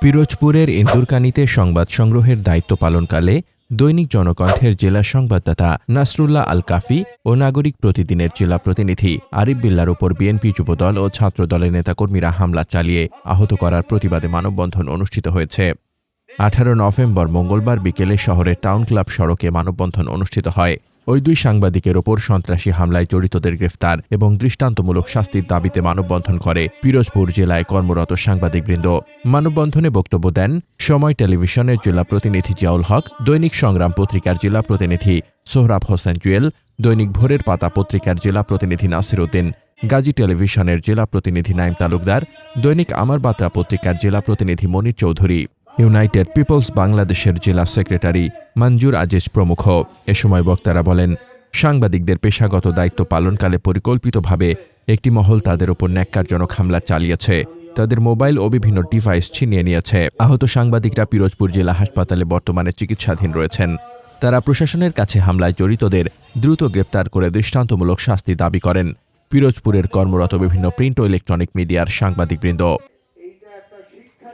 পিরোজপুরের ইন্দুরকানিতে সংবাদ সংগ্রহের দায়িত্ব পালনকালে দৈনিক জনকণ্ঠের জেলা সংবাদদাতা নাসরুল্লাহ আল কাফি ও নাগরিক প্রতিদিনের জেলা প্রতিনিধি আরিফ বিল্লার ওপর বিএনপি যুবদল ও ছাত্রদলের নেতাকর্মীরা হামলা চালিয়ে আহত করার প্রতিবাদে মানববন্ধন অনুষ্ঠিত হয়েছে। আঠারো নভেম্বর মঙ্গলবার বিকেলে শহরের টাউন ক্লাব সড়কে মানববন্ধন অনুষ্ঠিত হয়। ওই দুই সাংবাদিকের ওপর সন্ত্রাসী হামলায় জড়িতদের গ্রেফতার এবং দৃষ্টান্তমূলক শাস্তির দাবিতে মানববন্ধন করে পিরোজপুর জেলায় কর্মরত সাংবাদিকবৃন্দ। মানববন্ধনে বক্তব্য দেন সময় টেলিভিশনের জেলা প্রতিনিধি জিয়াউল হক, দৈনিক সংগ্রাম পত্রিকার জেলা প্রতিনিধি সোহরাব হোসেন জুয়েল, দৈনিক ভোরের পাতা পত্রিকার জেলা প্রতিনিধি নাসির উদ্দিন, গাজী টেলিভিশনের জেলা প্রতিনিধি নাইম তালুকদার, দৈনিক আমার বার্তা পত্রিকার জেলা প্রতিনিধি মনির চৌধুরী। ইউনাইটেড পিপলস বাংলাদেশের জেলা সেক্রেটারি মঞ্জুর আজিজ প্রমুখ। এ সময় বক্তারা বলেন, সাংবাদিকদের পেশাগত দায়িত্ব পালনকালে পরিকল্পিতভাবে একটি মহল তাদের ওপর ন্যাক্কারজনক হামলা চালিয়েছে। তাদের মোবাইল ও বিভিন্ন ডিভাইস ছিনিয়ে নিয়েছে। আহত সাংবাদিকরা পিরোজপুর জেলা হাসপাতালে বর্তমানে চিকিৎসাধীন রয়েছেন। তারা প্রশাসনের কাছে হামলায় জড়িতদের দ্রুত গ্রেপ্তার করে দৃষ্টান্তমূলক শাস্তি দাবি করেন। পিরোজপুরের কর্মরত বিভিন্ন প্রিন্ট ও ইলেকট্রনিক মিডিয়ার সাংবাদিকবৃন্দ।